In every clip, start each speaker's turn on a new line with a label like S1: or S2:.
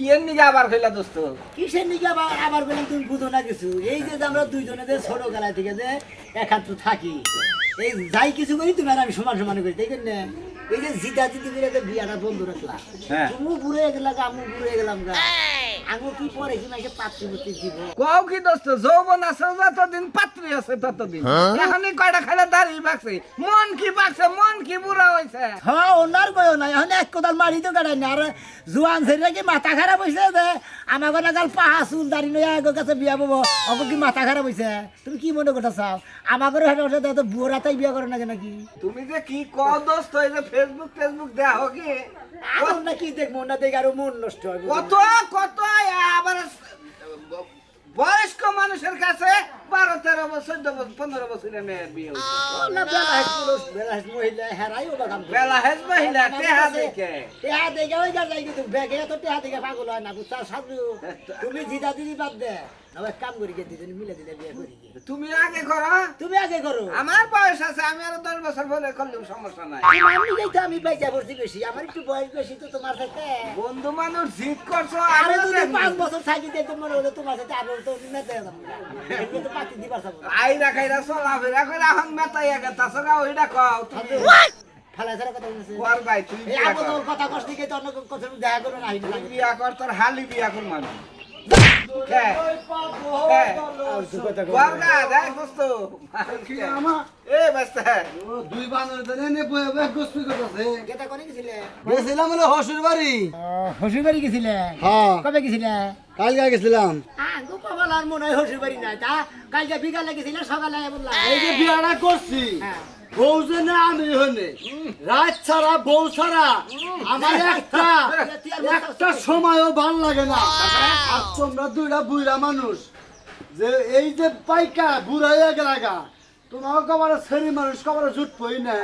S1: কি এর নিগে আবার কইলা দোস্ত?
S2: কিসের নিকে আবার আবার বলে তুমি বুঝো না কিছু? এই যে আমরা দুইজনে যে ছোট গেলা থেকে যে একাত্র থাকি এই যাই কিছু করি তুমি আর আমি সমান সমান করি তাই না এই যে জিতা জিতি করে বিয়াটা বন্ধ রাখলা
S1: হ্যাঁ।
S2: তুমি বুড়ে গেলাম আমি বুড়ে গেলাম গা। আমি কি পরে কি নাকি পাত্রী পুত্রী দিব।
S1: কও কি দোস্ত যৌবন আছে যতদিন পাত্রী আছে ততদিন এখনই কয়টা খাইলে দাড়ি বাকছে? মন কি বাকছে মন কি বুড়া হইছে
S2: হ্যাঁ ওনার কয়ও নাই এখন এক কোদাল মারি তো কাটাই না আর জোয়ান ছেলে কি মাথা খারাপ হয়েছে যে আমার কথা কাল পাহা চুল দাড়ি নয়া আগর কাছে বিয়া পাবো। কি মাথা খারাপ তুমি কি মনে চাও? হেঁটে তো তাই বিয়া করে না কেন কি?
S1: তুমি যে কি কও দোস্ত এই যে ফেসবুক ফেসবুক দেয়া কি?
S2: না কি দেখব না দেখে আরও মন নষ্ট
S1: কত কত আবার বয়স্ক মানুষের কাছে বারো তেরো বছর চোদ্দ বছর পনেরো বছরের মেয়ের বিয়ে হইছে।
S2: না বেলা হেস পুরুষ বেলা হেস মহিলা
S1: টেহা দেখে।
S2: টেহা দেখে ওই যাই কিন্তু ব্যাগে তো টেহা দেখে পাগল হয় না বুঝছা সাজু তুমি জিদা দিদি বাদ দে। না এক কাম করি গে দিদি মিলে দিলে বিয়ে করি গে।
S1: তুমি আগে করো।
S2: তুমি আগে করো।
S1: আমার বয়স আছে আমি আরও দশ বছর বলে করলেও সমস্যা নাই।
S2: তোমার নিকেই তো আমি বাইজা পড়ছি বেশি। আমার একটু বয়স বেশি তো তোমার সাথে।
S1: বন্ধু মানুষ জিদ করছ
S2: আরও
S1: আমিও
S2: যদি
S1: দেখব।
S2: পাঁচ বছর থাকি দেখো হলো তোমার সাথে আরও তো মেতে যাব এগুলো তো পাতি দিবার যাব
S1: আইরা খাইরা চলাফেরা করে এখন মেতাইয়া গেতাছ গা ওইটা কও তুমি।
S2: ফালা ছাড়া কথা বলছে
S1: কর ভাই তুই
S2: এই
S1: বিয়া
S2: আপদ
S1: কর।
S2: কথা কষ্ট দিকে তো অন্য কথা দেখা করো না হিট
S1: তুই
S2: লাগে।
S1: বিয়া কর তোর হালি বিয়া কর মানুষ।
S3: কালকে গেছিলাম
S2: কালকে বিকালে গেছিলে সকালে
S3: এই করছি। বউ যে না আমি হনে রাত ছাড়া, বউ ছাড়া। আমার একটা একটা সময়ও ভালো লাগে না। আর তোমরা দুইটা বুড়া মানুষ। যে এই যে পাইকা বুড়া হয়ে গেলাগা তোমার কবার ছেড়ি মানুষ কবার জুট পই না।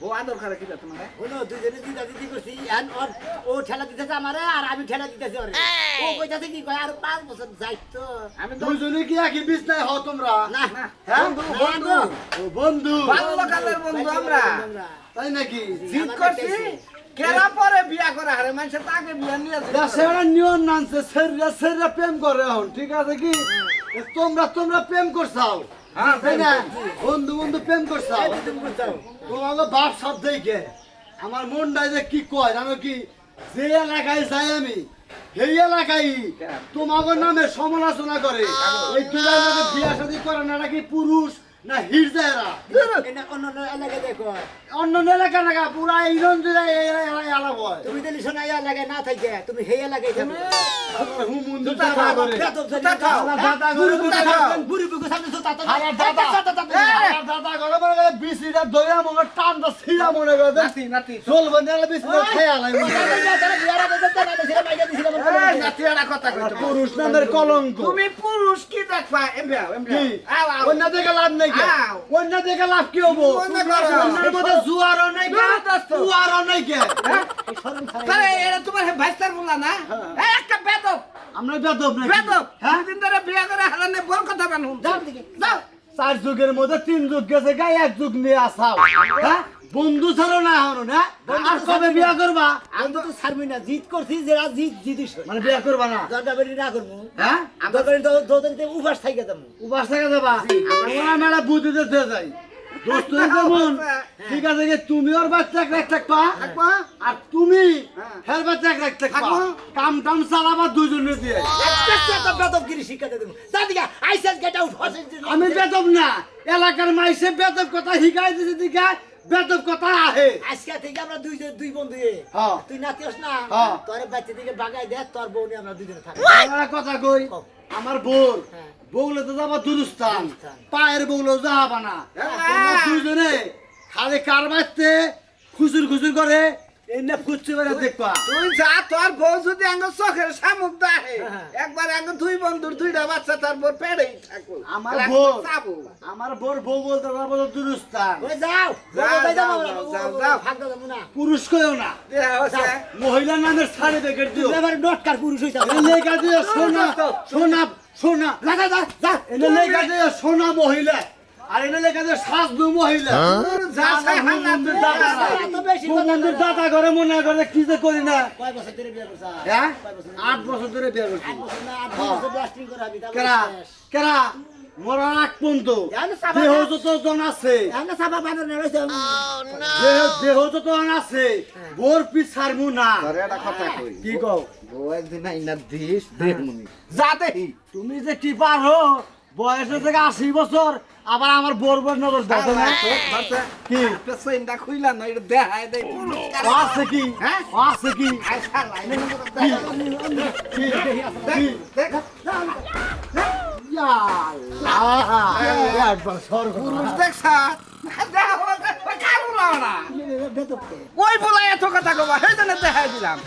S1: ও আদর করে কি তোমার?
S2: হলো দুজনে দিদা দিদি করছি। ওর ও ঠেলা দিতেছে আমারে আর আমি ঠেলা দিতেছি ওরে। ও কইতাছে কি কয় আর পাঁচ বছর যাই তো
S1: আমি
S3: কি একই বিছনায় হও তোমরা?
S2: না।
S1: না।
S3: হ্যাঁ?
S2: বন্ধু
S3: ও বন্ধু।
S1: বাল্যকালের বন্ধু আমরা।
S3: তাই নাকি?
S1: জিদ করছি কেরা পরে বিয়া করা হারে মানুষের তাকে বিয়া নিয়ে যেতে
S3: দেশে নানছে প্রেম করে এখন ঠিক আছে কি? তোমরা তোমরা প্রেম করছাও।
S1: হ্যাঁ,
S3: বন্ধু বন্ধু প্রেম করছাও তোমাকে বাপ সব দেখে। আমার মনটা যে কি কয় জানো কি? যে এলাকায় যাই আমি সেই এলাকায় তোমাকে নামে সমালোচনা করে। এই লোকে বিয়া শাদী করে না নাকি পুরুষ না হিরজায়রা
S2: অন্য এলাকায় দেখো।
S3: অন্য এলাকা নাকা পুরা আলাপ হয়।
S2: তুমি না থাকে। তুমি থাকো
S1: খাও, খাও।
S2: বুড়ি বুড়ি খাও। বুড়ি বুড়ি সামনে তো-
S3: দাদা। মনে করে
S1: নাতি নাতি।
S3: খেয়ে মনে
S1: কথা কইতো।
S3: পুরুষ নামের কলঙ্ক।
S1: তুমি পুরুষ কি দেখবা? এমবিয়া এমবিয়া আও
S3: অন্য দেখে লাভ নাই কে। অন্য দেখে লাভ কি হব?
S1: অন্য।
S3: জুয়ারও নাই
S1: না, দোস্ত।
S3: জুয়ারও নাই কে
S1: তাহলে এটা তোমার ভাইস্তার বলা না? এই একটা বেদব।
S3: আমরা বেদব নাকি?
S1: বেদব।
S3: হ্যাঁ?
S1: দিন ধরে বিয়া করে হারানে বল কথা বানুন
S2: যাও দিকে।
S1: যাও।
S3: চার যুগের মধ্যে তিন যুগ গেছে গায়ে এক যুগ নিয়ে আসাও। হ্যাঁ? বন্ধু ছাড়ো না হনো না আর কবে বিয়া করবা?
S2: আমি তো ছাড়বি না জিত করছি যেটা জিত জিতিস।
S3: মানে বিয়া করবা না?
S2: দরকার বেরি না করব।
S3: হ্যাঁ?
S2: উপাস থাকে যাব।
S3: উপাস থেকে যাবা? আমরা মেলা দিতে যাই। ঠিক আছে তুমি ওর বাচ্চা এক লাখ থাকবা আর তুমি হের বাচ্চা এক লাখ থাকবা। কাম টাম চালাবা দুজনে দিয়ে।
S2: একটা শিক্ষা দেবো। যা দিকে গেট আউট
S3: আমি বেদব না এলাকার মাইসে বেদব কথা শিখাই দিছে দিকে বেদব কথা আহে।
S2: আজকে থেকে আমরা দুই দুই বন্ধু এ।
S3: হ্যাঁ।
S2: তুই না
S3: হ্যাঁ।
S2: তোর বাচ্চা থেকে বাগাই দে তোর বউ নিয়ে আমরা দুজনে থাকি
S3: কথা কই আমার বোন
S2: হ্যাঁ।
S3: বউলে তো যাবা দুরুস্তান। পায়ের বগলে যাবা না তোমরা দুজনে খালি কার বাঁচতে খুচুর খুচুর করে এই না খুঁজছে বেড়া দেখবা।
S1: তুই যা তোর বউ যদি আঙ্গ চোখের দাহে
S2: হ্যাঁ।
S1: একবার আঙ্গ দুই বন্ধুর দুইটা বাচ্চা তার বউ পেড়েই থাকো
S3: আমার বউ। আমার বোর বউ বলতে যাব তো
S2: ওই যাও
S1: যাও, যাও, যাও,
S2: না
S3: পুরুষ কইও না। মহিলা নামের সার্টিফিকেট দিও।
S2: এবার নটকার পুরুষ হইতা
S3: এনে দিও সোনা সোনা সোনা।
S2: যা যা যা। যা
S3: দিও সোনা মহিলা। আর এটা লেখা আছে সাজদু মহিলা।
S1: যা চাই হান্নাত
S3: দাদা
S2: এত বেশি কথা
S3: বন্ধুর
S2: না।
S3: দাদা ঘরে মনে করে কি যে করি না?
S2: কয় বছর ধরে বিয়ে করছা?
S3: হ্যাঁ?
S2: কয় বছর ধরে?
S3: আট বছর ধরে বিয়ে করছি।
S2: আট বছর না, আট দুই বছর blasting করা হবি, তারপরে
S3: কেরা? কেরা? মরার আগ পর্যন্ত। দেহ যত জন আছে।
S2: এমনে সাবা বানর না রয়েছে।
S3: দেহ দেহ যত জন আছে। বোর পিছ ছাড়মু না।
S1: তোরে একটা কথা কই?
S3: কি কও?
S1: একদিন আইনা দিস দেখমুনি যা
S3: তুমি যে কি পারো বয়স থেকে আশি বছর আবার আমার বোর বোর নজর দেখো না? কি?
S1: পেছনটা খুইলা না এটা দেখায়
S3: ও আছে কি?
S1: হ্যাঁ?
S3: আছে কি?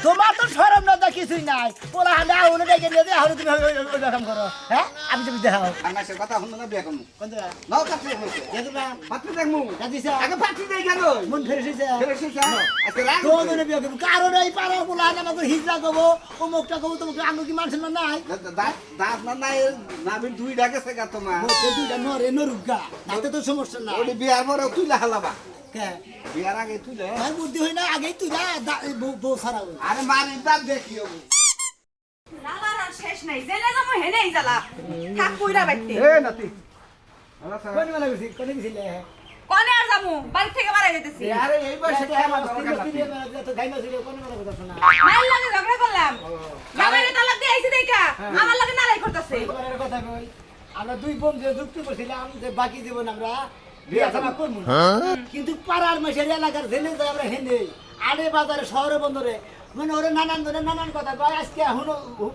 S2: তোমার তো সরম না কিছুই নাই পোলা হাতে আহুনে ডেকে নিয়ে দিয়ে আহুনে তুমি ওই- ওই- ওই রকম করো হ্যাঁ আমি তুমি দেখাও
S1: আর মাসের কথা শুনো না বিয়ে করব
S2: কোন জায়গা?
S1: নাও কাছে
S2: দেখো না,
S1: পাত্রী দেখমু
S2: কাঁদিছ?
S1: আগে পাত্রী দেই কেন
S2: মন ফেরে এসেছে।
S1: ফেরে শিখা আজকে রাগ
S2: তো ধরে বিয়ে করব। কারণ এই পাড়ার পোলা হাতে আমাকে হিজড়া করব, অমুকটা করব, তমুকটা, আঙ্গুল কি মান সম্মান নাই?
S1: দাঁত না নাই নাবি দুই ডাকে সেগা তোমার
S2: দুইটা নরে নরুগা, তাতে তো সমস্যা নাই।
S1: ওই বিয়ার পরে তুইলা হালাবা
S2: কে?
S1: বিয়ার আগে তুইলে
S2: ভাই বুদ্ধি না, আগেই তুই না, বউ- বউ
S1: আরে মারি দাঁত দেখিও
S4: শেষ নাই জেলে যাব হেনেই জ্বালা। থাক কইরা বাইতে।
S1: এ নাতি।
S2: কোনে বেলা গেছি? কোনে গেছিলে?
S4: কনে আর যাব? বাড়ি থেকে বাড়াই যেতেছি
S1: আরে এই বয়সে
S2: এত
S1: খেলা
S2: অস্থির
S1: দরকার
S2: অস্থির
S1: নাতি।
S2: তো গাইমা ছিল, কোনে বেলা কথা শোনা?
S4: মাইল লাগে ঝগড়া করলাম। জামাইরে তালাক দিয়ে আইছি দেখা আমার লাগে নালাই করতেছে।
S2: কথা কই, আমরা দুই বন্ধু যুক্তি করছিলাম যে বাকি জীবন আমরা। কিন্তু পাড়ার মাসের এলাকার জেনে যাই আমরা হেনে আড়ে বাজারে শহরে বন্দরে। মানে ওরে নানান ধরে নানান কথা কয় আজকে হুনো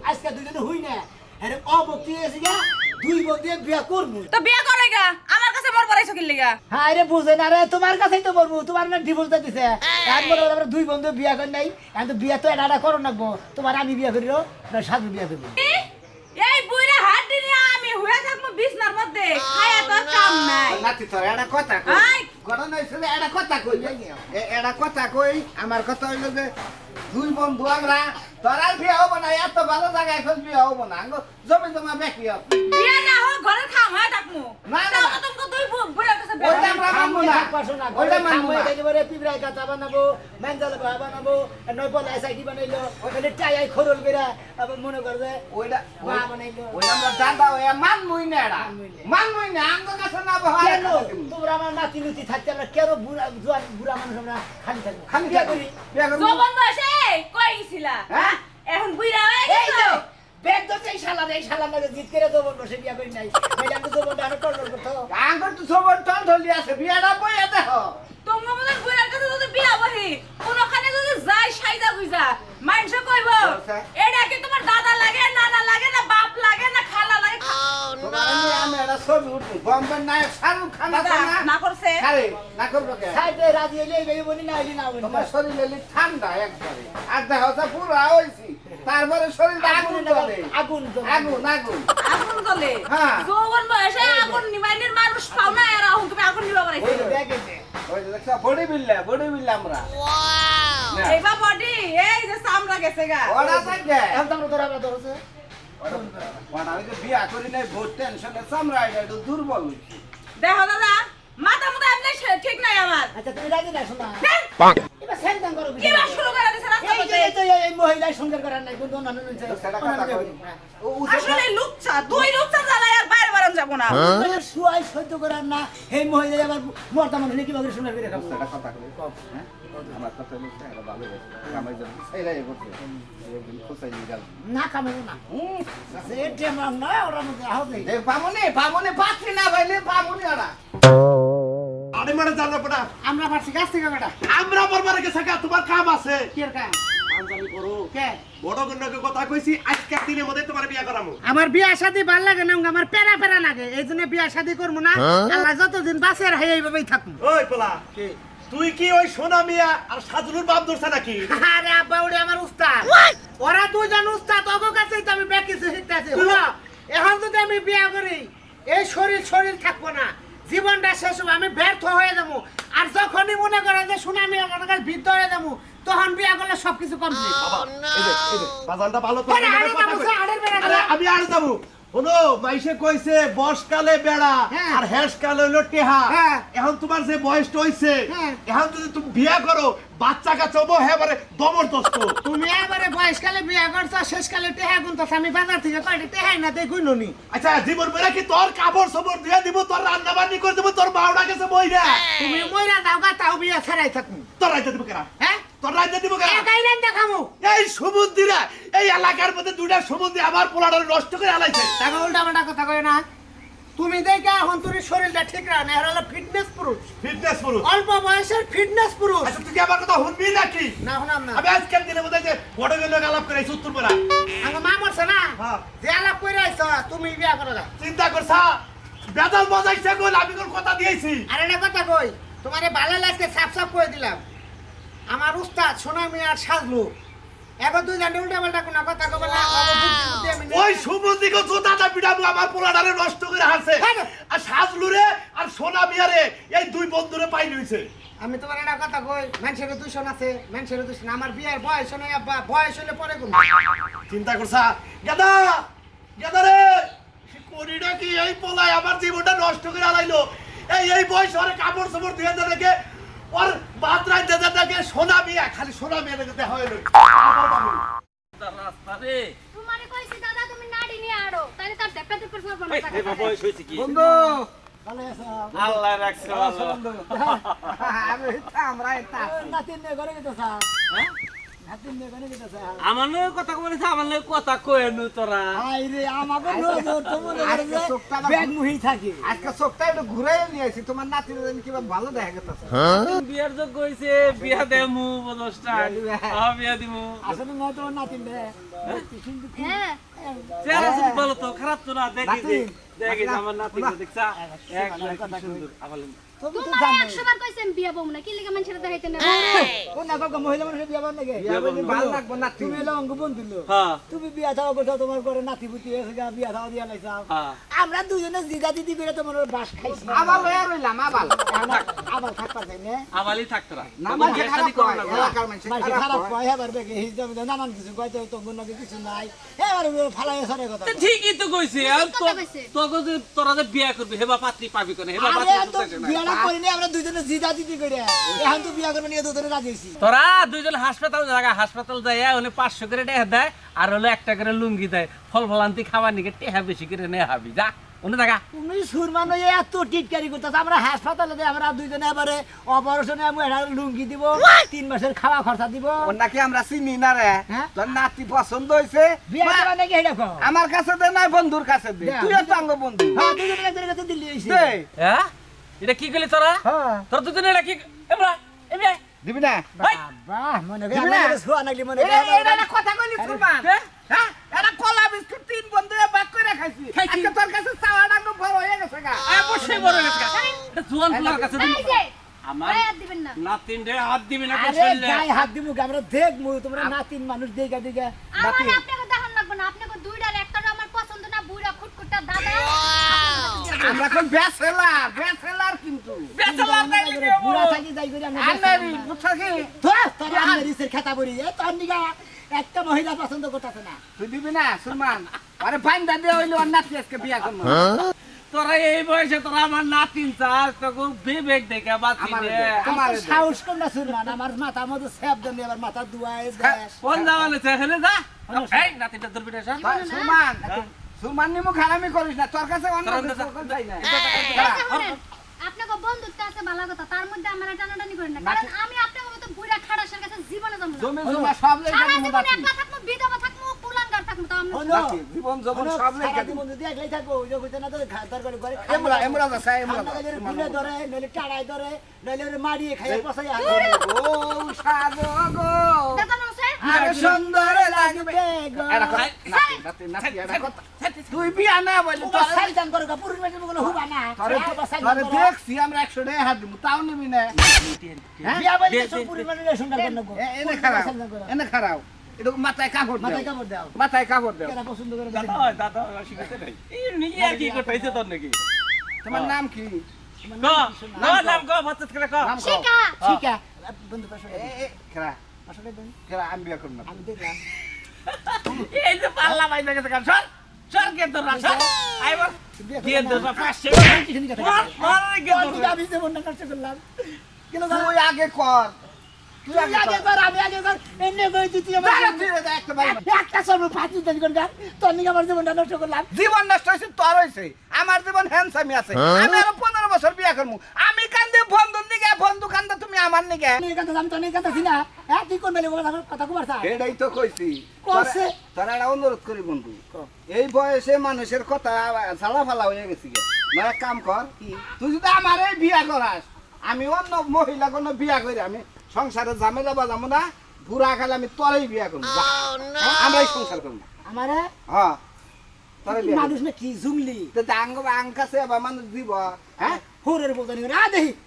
S2: আজকে দুজনে হই না। আরে অবক্তি এসে গা দুই বন্ধু বিয়ে করব
S4: তো বিয়া করে গা আমার কাছে মর পড়াইছো কি লিগা
S2: হ্যাঁ রে বুঝে না রে তোমার কাছেই তো বলব তোমার না ডিভোর্স দিছে একবার আমরা দুই বন্ধু বিয়ে করি নাই এখন তো বিয়ে তো এটা করো নাকবো তোমার আমি বিয়ে করিও না সাধু বিয়ে করব
S4: কি? এই বুইরা হাত দিনে আমি হয়ে থাকব বিছনার মধ্যে খায়া তো কাম নাই
S1: নাতি তোর একটা কথা কই
S4: আই।
S1: ঘটনা হয়েছিল একটা কথা কই এ- একটা কথা কই আমার কথা হইল যে দুই বন্ধু আমরা তোর আর বিয়ে হব না এত ভালো জায়গায় এখন বিয়ে হব না জমি জমা বেশি হবে
S4: বিয়া না হোক ঘরের খাম হয়ে থাকব
S1: না, না,
S4: তাও
S1: না।
S4: তো তোমাকে দুই বু- বুইরা কাছে
S1: ওইটা মানবো না। ওইটা মানবো না।
S2: একেবারে পিঁপড়ায় কাঁচা বানাবো মেঞ্জাল বানাবো নয়পল এসআইটি বানাইলো ওখানে টাই খরল বেড়া আবার মনে করে যে
S1: ওইটা
S2: মা বানাইলো।
S1: ওইটা আমরা দাদা ওই মানবই না এরা
S2: মানবই না।
S1: আঙ্গ কাছে না বহার
S2: কেন? তোমরা আমার নাতি নুতি থাকতে আমরা কেন বুড়া জোয়ান বুড়া মানুষ আমরা খালি থাকব?
S1: খালি
S2: বিয়ে
S1: থাকবি
S2: করি।
S1: বিয়ে করবি
S4: যৌবন বয়সে কই গেছিলা?
S1: হ্যাঁ?
S4: এখন বুইরা হয়ে গেছো?
S2: তো বেদ তো এই শালা এই শালা লাগে জিত করে দেবো বসে বিয়ে করি নাই। নাইলে আমি দেবো ডানো টল করতো
S1: আঙ্গ তো সবর টল ঢলি আছে বিয়েটা বইয়া দেখো
S4: তোমার মতো বুইরার কাছে যদি বিয়া বহি কোনখানে যদি যাই সাইজা বুইজা মানুষ কইব
S1: আচ্ছা।
S4: এটা কি তোমার দাদা লাগে নানা লাগে না বাপ লাগে না খালা লাগে?
S1: আমি আমি একটা ছবি উঠবো। বম্বের নায়ক শাহরুখ খান না?
S4: না করছে।
S1: আরে না করব কে?
S2: সাইডে রাজি হইলে এই বনি না হইলে না
S1: তোমার শরীর ঠান্ডা একবারে। আর দেখা পুরা হয়েছি তারপরে শরীরটা আগুন জ্বলে
S2: আগুন
S1: আগুন আগুন।
S4: আগুন জ্বলে।
S1: হ্যাঁ।
S4: যৌবন বয়সে আগুন নিবাইনের মানুষ পাও না এরা এখন তুমি আগুন নিবা পারাইছো
S2: ওই দেখেছে
S1: ওই বডি বিল্লা বডি বিল্লা আমরা। না।
S4: এইবা বডি এই যে চামড়া গেছে গা।
S1: ওরা থাকে
S2: আমরা ধরা ধরছে।
S1: ওই যে বিয়া করি নাই বহুত টেনশনে চামড়া এটা একটু দুর্বল হয়েছে।
S4: দেখো দাদা মাথা মতো এমনি সে- ঠিক নাই আমার।
S2: আচ্ছা তুমি রাজি না শোনা? এবার স্যান্ডাং করো
S4: কি বা শুরু করে
S2: এই মহিলা সংসার করার নাই কিন্তু অন্যান্য নিচ্ছে
S1: সেটা কথা কই? ও ও
S4: আসলে লুচ্ছা দুই লুচ্ছা জ্বালায় আর বাইরে বারণ যাব না।
S2: শুয়াই সহ্য করার না এই মহিলা আবার মর্দা মানুষ কীভাবে শোনার করে খাব?
S1: সেটা কথা কই হ্যাঁ? আমার কথা হলো এটা ভালো কামাই জন্য সেইরাই করতে খোসাই নিয়ে গেল।
S2: না কামাবো না। সেটা মাং না ওরা মধ্যে হবে
S1: দেখ পামনি পামনি পাচ্ছি না ভাইলে পামনি ওরা।
S5: আরে মানে জানো পড়া
S2: আমরা পারছি গাছ থেকে বেটা।
S5: আমরা বরবার গেছে গা তোমার কাম আছে।
S2: কি এর কাম?
S5: আঞ্জানি করো।
S2: কে?
S5: বড় গণ্যকে কথা কইছি আজকের দিনের মধ্যে তোমার বিয়া করামু।
S2: আমার বিয়া শাদি ভালো লাগে না আমার প্যারা প্যারা লাগে। এই জন্য বিয়া শাদি করব না। আল্লাহ যতদিন বাঁচে রাখে এইভাবেই থাকব
S5: ওই পোলা তুই কি ওই সোনা মিয়া আর সাজুলুর বাপ ধরছে নাকি?
S2: আরে আব্বা ওরে আমার উস্তাদ। ওরা দুজন উস্তাদ ওগো কাছেই তো আমি ব্যাকি শিখতেছি। হলো এখন যদি আমি বিয়া করি এই শরীর শরীর থাকব না। জীবনটা শেষ হবে আমি ব্যর্থ হয়ে যাব। আর যখনই মনে করে যে সুনামি আমার বৃদ্ধ হয়ে যাব তখন বিয়া করলে সবকিছু কমপ্লিট
S5: বাবা এই যে এই যে বাজানটা ভালো। আমি আর যাব। শোনো মাইসে কইছে বসকালে বেড়া
S1: হ্যাঁ।
S5: আর হেসকালে হলো টেহা।
S1: হ্যাঁ।
S5: এখন তোমার যে বয়সটা হইছে
S1: হ্যাঁ।
S5: এখন যদি তুমি বিয়া করো বাচ্চা কাচ্চা হব হ্যাঁ বারে জবরদস্ত
S1: তুমি এবারে বয়সকালে বিয়া করছ শেষকালে টেহা গুনতো আমি বাজার থেকে কয়টা টেহাই না দেখুই নি
S5: আচ্ছা জীবন বেড়া কি তোর কাপড় সাপড় দিয়ে দিব তোর রান্না বান্নি করে দিব তোর বাউডা গেছে বইরা
S1: তুমি মইরা দাও গা তাও বিয়া ছাড়াই থাকুন
S5: তোর রাইতে দিব কেনা
S1: হ্যাঁ?
S5: তোর রাইতে দিব কেনা?
S1: একাই রান দেখামু।
S5: এই সমুদ্রীরা এই এলাকার মধ্যে দুইটা সমুদ্রে আমার পোলাটা নষ্ট করে আলাইছে।
S1: তাকে উল্টা কথা কয় না। তুমি দেখে এখন তোর শরীরটা ঠিক রাখে এর হলো ফিটনেস পুরুষ।
S5: ফিটনেস পুরুষ।
S1: অল্প বয়সের ফিটনেস পুরুষ।
S5: আচ্ছা তুই আমার কথা শুনবি নাকি?
S1: না শুনাম না।
S5: আমি আজকাল দিনে বোধ যে বড় গেল আলাপ করে উত্তর পাড়া
S1: আমার মা মরছে না?
S5: হ্যাঁ।
S1: যে আলাপ করে আইছ তুমি বিয়া করে দাও।
S5: চিন্তা করছা বেদাল বাজাইছে গোল আমি কোন কথা দিয়েছি?
S1: আর একটা কথা কই। তোমারে ভালো লাগছে সাফ সাফ করে দিলাম। আমার উস্তাদ সোনামি আর সাজলু। এখন তুই জানি উল্টা পাল্টা কোনো কথা কবে না অত বুদ্ধি বুদ্ধি আমি নেই।
S5: ওই পিটাবো আমার পোলাটারে নষ্ট করে হারছে।
S1: হ্যাঁ।
S5: আর সাজলুরে আর সোনা মিয়ারে এই দুই বন্ধুরে পাই লইছে
S1: আমি তোমার একটা কথা কই মানুষের দূষণ আছে মানুষের দূষণ। আমার বিয়ের বয়স নেই আব্বা বয়স হলে পরে কোন
S5: চিন্তা করছা? গেদা! গেদা রে! করিটা কি এই পোলায় আমার জীবনটা নষ্ট করে আলাইলো এই এই বয়স ওরে কাপড় সাপড় দিয়ে দেখে ওর বাতরাই দে দে দেখে সোনা মিয়া খালি সোনা মিয়া দেখে দেখা হইল
S6: তোমারে কইছি দাদা তুমি নাড়ি নিয়ে আড়ো। তাহলে তার দেখা দেখতে পারব না
S1: বন্ধু
S2: কি? বন্ধু।
S7: আল্লাহ রাখছে ভালো
S1: এটা আমরা এটা
S2: নাতিন ঘরে গেতে স্যার। নাতিন
S7: আমার লগে কথা বলেছে আমার লগে কথা কয়েনু তোরা।
S2: হাই আমাকে নজর তো মনে করে
S1: আজকে
S2: যে
S1: চোখটা আমার-
S2: ব্যাগ মুহি থাকে।
S1: আজকে চোখটা একটু ঘুরে নিয়ে আসি তোমার নাতির জন্য কিবা ভালো দেখা গেছে
S7: বিয়ার যোগ্য হইছে বিয়া দেমু বদসটা হ্যাঁ বিয়া দিমু।
S2: আসলে নাতিন কি-
S6: হ্যাঁ।
S7: চেহারা শুধু ভালো তো খারাপ তো না দেখি দেখি। আমার নাতি দেখছা। এক লাখ সুন্দর আবার
S2: আমরা দুজনে দিদা দিদি করে তোমার বাস খাইছি।
S1: আবার লয়া রইলাম আবার
S2: আবার থাকবা যাই না।
S7: আবালি থাকতরা
S1: খারাপ কয় এলাকার মানুষে
S2: মাঝে
S1: খারাপ
S2: খারাপ
S1: কয়
S2: কয় এবার বেগে হিসাবে নানান কিছু কয় তো কিছু নাই। এবার ফালাই সারে কথা
S7: ঠিকই তো কইছে আর। তোকে যে তোরা যে বিয়া করবি হেবা পাত্রী পাবি কোনে? হেবা পাত্রী
S2: আর তো
S7: বুঝাইছে
S2: করিনি আমরা দুজনে জিদা দিদি করে। এখন তো বিয়া করব নিয়ে দুজনে রাজি হইছি।
S7: তোরা দুইজন হাসপাতাল জায়গা হাসপাতাল যাইয়া উনি পাঁচশো করে টেহা দেয় আর হলো একটা করে লুঙ্গি দেয়। ফল ফলান্তি খাবার নিকে টেহা বেশি করে নে হাবি যা। উনি জায়গা
S2: তুমি সুরমান হয়ে এত টিটকারি করতেছ আমরা হাসপাতালে যাই, আমরা দুইজনে এবারে অপারেশনে আমি একটা লুঙ্গি দিব তিন মাসের খাওয়া খরচা দিব।
S1: নাকি আমরা চিনি না রে।
S2: হ্যাঁ?
S1: তোর নাতি পছন্দ হয়েছে
S2: বিয়া দেবা নাকি এটা
S1: আমার কাছে দে নাই বন্ধুর কাছে দে। তুইও তো আঙ্গ বন্ধু।
S2: হ্যাঁ একজনের কাছে দিল্লি হইছি।
S7: হ্যাঁ? এটা কি করলি তোরা?
S2: হ্যাঁ।
S7: তোরা দুজনে এটা কি এমরা এমরা
S1: দিবি না?
S2: বাহ মনে
S1: না?
S2: আমরা শোয়া নাগলি মনে করে
S1: এটা কথা কইলি সুরমান
S7: হ্যাঁ?
S1: হ্যাঁ? এটা কলা বিস্কুট তিন বন্ধু ভাগ করে খাইছি। আজকে তোর কাছে চাওয়াটা একটু বড় হয়ে গেছে গা।
S7: অবশ্যই বড় গেছে এটা জোয়ান পোলার কাছে আমার নাতিন রে হাত দিবি না কইলে
S2: গায়ে হাত দিমু আমরা দেখমু তোমরা নাতিন মানুষ দেখা দেখা।
S6: আমার আপনাকে দেখান লাগবে না আপনাকে দুইটার একটা আমার পছন্দ না বুইরা খুটখুটা দাদা।
S1: আমরা কোন ব্যাচেলার ব্যাচেলার কিন্তু।
S2: বুড়া থাকি যাই করে আমরা
S1: আনারি বুঝছ কি
S2: ধর তোর আমেরিসের খেতা বড়ি। এ তোর নিগা একটা মহিলা পছন্দ করতেছে না।
S1: তুই দিবি না সুরমান আরে বাইন্দা দিয়ে হইলে ওর আজকে বিয়া করব।
S7: তোরা এই বয়সে তোরা আমার নাতিন চাস তোকে বিবেক দেখে বাঁচি
S1: আমার
S2: সাহস কম না শুনমান আমার মাথার মধ্যে সেব দেন এবার মাথা দুয়ায়
S7: কোন জামানে চেখলে যা। এই নাতিনটা ধরবি না। সা
S1: সুরমান নিমু খারামি করিস না তোর কাছে অন্য যাই না
S6: যে আপনাকে বন্ধুত্ব আছে ভালো কথা তার মধ্যে আমার টানাটানি করেন না কারণ আমি আপনাকে মতো বুড়া খাড়াসের কাছে জীবনে জমব না
S1: জমি জমা সব লেগে যাব
S6: জীবন
S1: নাতি
S6: একলা থাকব বিধবা থাকব কুলাঙ্গার থাকব তো আমরা
S2: হলো
S1: জীবন জবন সব লেগে যাব
S2: জীবন যদি একলাই থাকব ওই যে কইতে না তোর ঘাতার করে করে
S1: এমরা এমরা আছে এমরা
S2: ফুলে ধরে নইলে টাড়াই ধরে নইলে ওরে মারিয়ে খাইয়ে পচাই
S1: ও সাজো গো
S6: দেখো না স্যার
S1: আরে সুন্দর লাগবে
S2: গো।
S1: এটা কথা নাতি নাতি এটা কথা তুই বিয়া না বলি
S2: তোমরা সাইজান করো গা পুরুষ মেয়ে কোনো হুবা না।
S1: তোরে
S2: তোমরা
S1: তোরে
S2: করো।
S1: দেখছি আমরা একশো টাকা হাত দিব তাও নিবি না।
S2: বিয়া বলে সব পুরুষ মেয়ে সুন্দর করে।
S1: এ- এনে খারাপ এনে খারাপ এটা মাথায় কাপড়
S2: মাথায় কাপড় দাও।
S1: মাথায় কাপড় দাও।
S2: পছন্দ করে
S7: দাদা দাদা হয়, নাই। এই নিজে আর কি করতেছে তোর নাকি?
S1: তোমার নাম কি?
S7: নাম
S6: শিকা।
S2: বন্ধু পাশে
S1: এ খেলা। খেলা আমি বিয়া করব না।
S2: আমি দেখলাম।
S7: এই যে পাল্লা বাইন্দা গেছে কান, সর। সর গেদরা সর আইবার গেদরা পাঁচশো মার
S2: আমি করলাম
S1: আগে কর।
S2: জীবন- আমার নষ্ট
S1: জীবন নষ্ট হয়েছে তোর হয়েছে। আমার জীবন হ্যান্ডসামি আছে। আমি আরও পনেরো বছর বিয়া করব। আমি কান্দে বন্ধুর নিকে বন্ধু কান্দে তুমি আমার নিকে
S2: আমি এই তো হ্যাঁ
S1: এটাই কইছি? তারা একটা অনুরোধ করি বন্ধু। এই বয়সে মানুষের কথা ঝালা ফালা হয়ে গেছি গে। না এক কাম কর তুই যদি আমার এই বিয়া করাস আমি অন্য মহিলা কোনো বিয়া করি আমি সংসারে ঝামেলা বাজাবো না বুড়া খালে আমি তোরাই বিয়া করব। আমরাই সংসার করব।
S2: আমারে?
S1: হ্যাঁ তোরাই বিয়া করব।
S2: মানুষ না কি জুমলি।
S1: তো আঙ্গ আং কাছে মানুষ দিব। হ্যাঁ?
S2: হোরের বোঝানি করে আ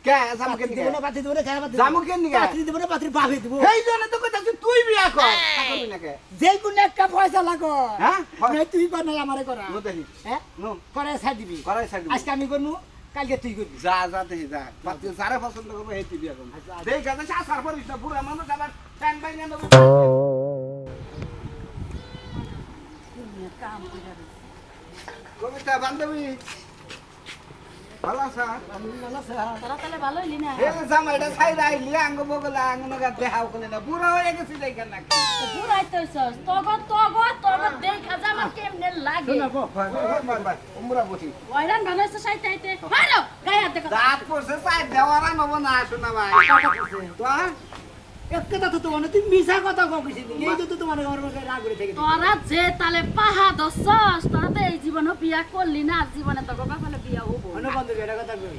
S1: কে? জামুকে
S2: পাত্রী দিব না দিব না না। বাপে
S1: জন্য তো তুই বিয়া কর করবি না কে?
S2: যে কোন একটা পয়সা লাগো।
S1: হ্যাঁ?
S2: তুই কর নাই আমারে করা।
S1: নো দেখি।
S2: হ্যাঁ?
S1: নো।
S2: করে ছাড় দিবি।
S1: করাই ছাড় দিবি।
S2: আজকে আমি করব কালকে তুই করবি।
S1: যা যা দেখি যা। পাত্রী যারে পছন্দ করব হেঁটে দিয়ে এখন দেখ দেখ কাছে আসার পরিস না বুড়া মানুষ আবার টাইম বাইনে না কবিতা বান্ধবী। দেওয়ারা নব না শোনা ভাই?
S2: একটা কথা তো মানে তুই মিছা কথা কইছিস এই তো তোমার আমার মুখে রাগ করে থেকে
S6: তোরা যে তালে পাহা দছস তোরা তো এই জীবনে বিয়া করলি না জীবনে তো বাবা ফেলে বিয়া হব
S2: অন্য বন্ধু এটা কথা কই।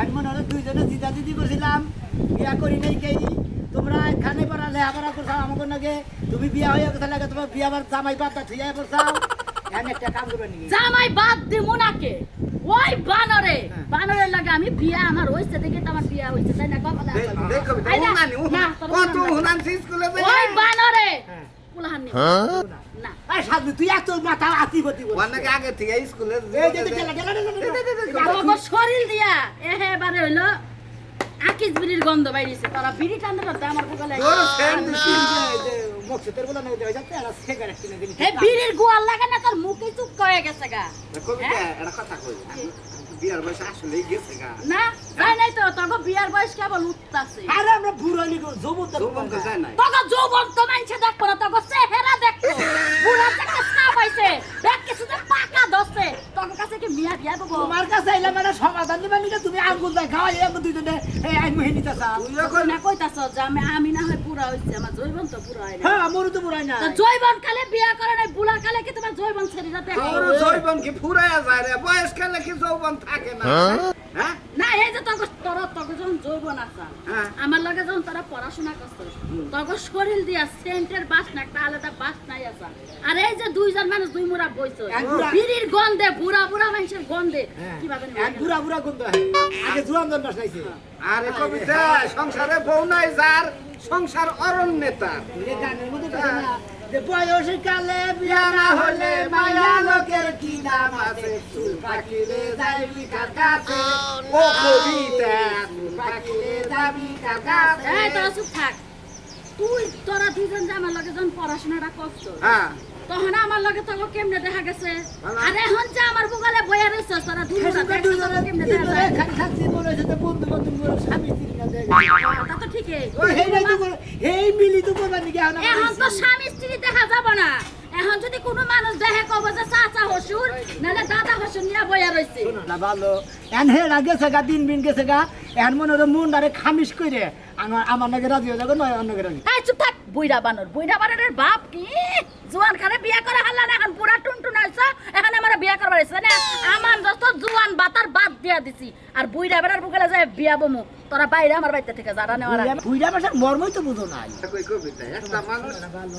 S2: এক মনে হলো দুইজনে দিদা দিদি করছিলাম বিয়া করি নাই কেই। তোমরা এখানে পড়া লেখাপড়া করছাও আমাকে নাকি তুমি বিয়া হয়ে গেছে লাগে তোমার বিয়া বার জামাই পাতা থুইয়া পড়ছাও? এখানে একটা কাম করবে নাকি
S6: জামাই বাদ দিমু নাকে? ওই বানরে বানরের লাগে আমি বিয়া আমার হইছে দেখে তো আমার বিয়া হইছে তাই না কপালে
S1: দেখ- কত। উনানছি স্কুলে
S6: ওই বানরে
S2: হ্যাঁ।
S6: কুলাহান নি না
S2: আরে সাধু তুই এত মাথা আতি গতি করছিস
S1: অনেক আগে থেকে স্কুলে
S2: এই যে গেলা গেলা গেলা
S6: আমার শরীর দিয়া এহে বারে হইল আকিস বিড়ির গন্ধ বাইরেছে তারা বিড়ি টানতে আমার বুকালে
S1: তোর ফ্যান দিছি।
S2: মকসুদের বলা না দেওয়া যাচ্ছে আর সিগারেট কিনে দিলি
S6: হে বিড়ির গোয়াল লাগে না তোর মুখে চুপ হয়ে গেছে গা
S1: কবিতা? একটা কথা কই। বিয়ার বয়স আসলেই গেছে গা।
S6: না যাই নাই তো তোকে বিয়ার বয়স কেবল উঠতাছে
S2: আরে আমরা বুড়ো লিগো জবুত
S1: যৌবন তো যায় নাই।
S6: তোকে যৌবন তো মানছে দেখব না তোকে চেহারা দেখব বুড়া একটা সাপ আইছে দেখ দছে তোকে কাছে কি মিয়া বিয়া দেবো?
S2: তোমার কাছে আইলে মানে সমাধান দিবা নিলে তুমি আঙ্গুল দেখাও এই আমি দুইজনে এই আইন মহে নিতে চাও।
S1: তুইও কই
S6: না কইতাছ যে আমি আমি না হয় পুরা হইছে আমার জৈবন তো পুরা হয় না
S2: হ্যাঁ আমারও তো পুরা না
S6: তো জৈবন কালে বিয়া করে নাই বুড়া কালে কি তোমার জৈবন ছেড়ে দেখো
S1: তোর যৌবন কি ফুরাইয়া যায় রে বয়স কালে কি যৌবন থাকে না? হ্যাঁ?
S6: যখন যৌবন
S1: হ্যাঁ।
S6: আমার লগে যখন তোরা পড়াশোনা করছিস তোকে শরীর দিয়া সেন্টের বাস না একটা আলাদা বাস নাই আসা আর এই যে দুইজন মানুষ দুই মুড়া বইছ
S2: এক বুড়া-
S6: বিড়ির গন্ধে বুড়া বুড়া মানুষের গন্ধে
S2: হ্যাঁ।
S6: কীভাবে
S2: এক বুড়া বুড়া গন্ধ আগে জুয়ান দন্ড নাইছে
S1: আরে কবিতা সংসারে বউ নাই যার সংসার অরণ্যে তার।
S2: গানের মধ্যে কথা না যে বয়স কালে বিয়া না হলে মায়া লোকের কি নাম আছে? চুল পাকিলে যাইবি কার কাছে?
S1: ও কবিতা
S2: চুল পাকিলে যাবি কার কাছে?
S6: এই তোরা চুপ থাক। তুই তোরা দুইজন যে আমার লগে যখন পড়াশোনাটা করছ
S1: হ্যাঁ।
S6: তখন আমার লগে তো কেমনে দেখা গেছে। আর এখন যে আমার বুকালে বইয়া রইছ তোরা তোকে কেমনে দেখা যায়?
S2: খালি থাকছি মনে হয়েছে বন্ধু বন্ধু বলে স্বামী স্ত্রী না যায়।
S6: তা তো ঠিকই।
S2: হেই তো হেই মিলি তো করবা নাকি এখন
S6: তো স্বামী স্ত্রী দেখা যাব না। এখন যদি কোনো মানুষ দেখে কব যে চাচা হসুর নাহলে দাদা হসুর নিয়ে বইয়া রইছে।
S2: না ভালো। এন হে গেছে গা দিন বিন গেছে গা এখন মনে হলো মন আরে খামিস করে আমার আমার নাকি রাজি হয়ে যাবে নয় অন্য রাজি।
S6: এই চুপ থাক বুইড়া বানর বুইড়া বানরের বাপ কি? জুয়ান খানে বিয়া করে হাল্লা না এখন পুরা টুনটুন আইছে এখন আমার বিয়া করবার আইছে না? আমার যত জুয়ান বাতার বাদ দিয়া দিছি। আর বুইড়া বানার বুকালে যায় বিয়া বমু। তোরা বাইরে আমার বাড়িতে থেকে যারা নেওয়ার
S2: বুইরা ভাষার মর্মই তো বুঝো নাই।
S1: কবিতা একটা মানুষ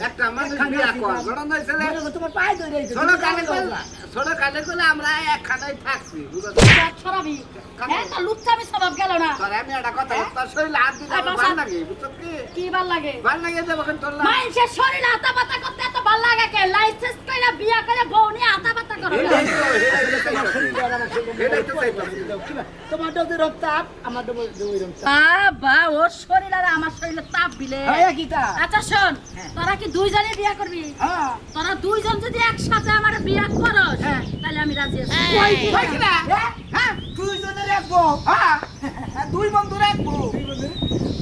S1: একটা মানুষ বিয়া কর। বড় নয় ছেলে
S2: তোমার পায়ে ধরে
S1: ছোট কালে
S2: কানে
S1: কইলা ছোট কালে কইলা আমরা একখানাই থাকছি বুঝছ
S6: ছড়াবি। হ্যাঁ তা লুচ্চামি স্বভাব গেল না।
S1: তোর আমি একটা কথা তোর শরীর হাত আমার
S6: বাসা-
S1: ভালো লাগে বুঝছ কি?
S6: কি ভালো লাগে?
S1: ভালো লাগে দেবো তোর না
S6: মানুষের শরীর হাতা পাতা করতে এত ভালো লাগে কে? লাইসেন্স কইরা বিয়া করে বউ নিয়ে হাতা পাতা করো
S1: এটাই তো এটাই
S2: তোমার এরম তাপ আমার
S6: বাবা ওর শরীর আর আমার শরীরে তাপ বিলে
S2: হ্যাঁ
S6: আচ্ছা শোন তোরা কি দুইজনে বিয়া করবি?
S2: হ্যাঁ।
S6: তোরা দুইজন যদি একসাথে আমার বিয়া করস
S2: হ্যাঁ।
S6: তাহলে আমি রাজি আছি?
S2: হ্যাঁ। দুইজনের এক বউ।
S1: হ্যাঁ, দুই বন্ধুর এক বউ।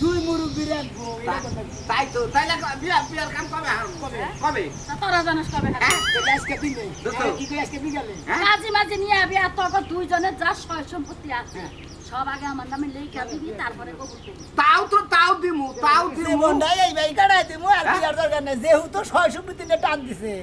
S2: দুই মুরব্বীর এক বউ। এটা কথা কি?
S1: তাই তো তাইলে বিয়া বিয়ার কাম কবে হারুন? কবে?
S6: তোরা জানিস কবে হবে?
S1: হ্যাঁ?
S2: তাহলে আজকে দিনে কি করে আজকে বিকালে?
S1: হ্যাঁ?
S6: কাজী মাঝে নিয়ে আবি আর তোর দুইজনের যা সয় সম্পত্তি আছে সব আগে আমার নামে লেখা দিবি তারপরে কবুল
S1: তাও তো তাও দিমু তাও দিমু।
S2: জীবনটাই এই ভাই কাটাই দিমু আর দরকার নেই। যেহেতু ছয় টান দিছে।